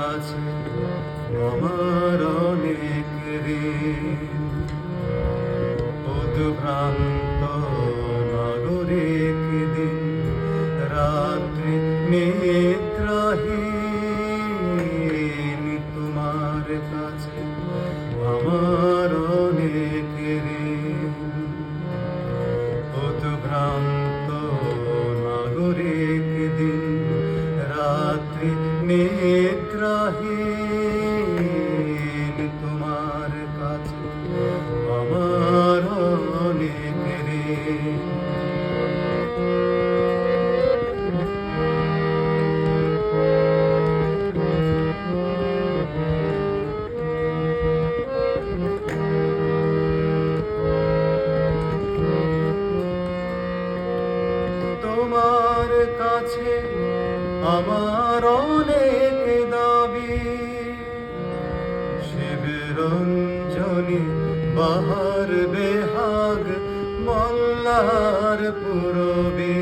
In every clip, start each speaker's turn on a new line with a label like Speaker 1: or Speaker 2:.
Speaker 1: কাছে আমার অনেক উদ্ভ্রান্ত নাগরিক দিন রাত্রি নিদ্রাহীন তোমার কাছে আমার আমার অনেক দাবি। শিবরঞ্জনী বাহার বেহাগ মল্লার পুরবী।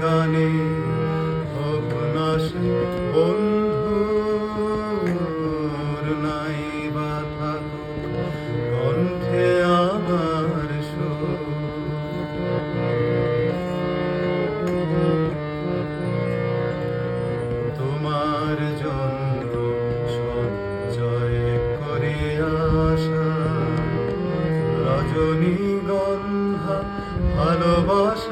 Speaker 1: গানে সে বন্ধুর নাই বা কণ্ঠে আমার তোমার জন্য করে আসা রজনীগন্ধা ভালোবাসা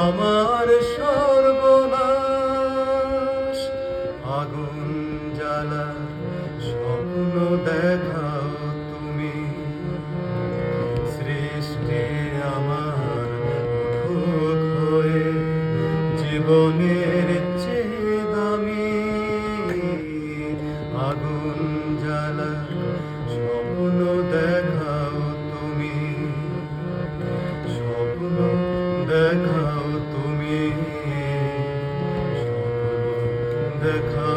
Speaker 1: আমার সর্বনাশ। আগুন জ্বালা স্বপ্ন দেখাও de kal.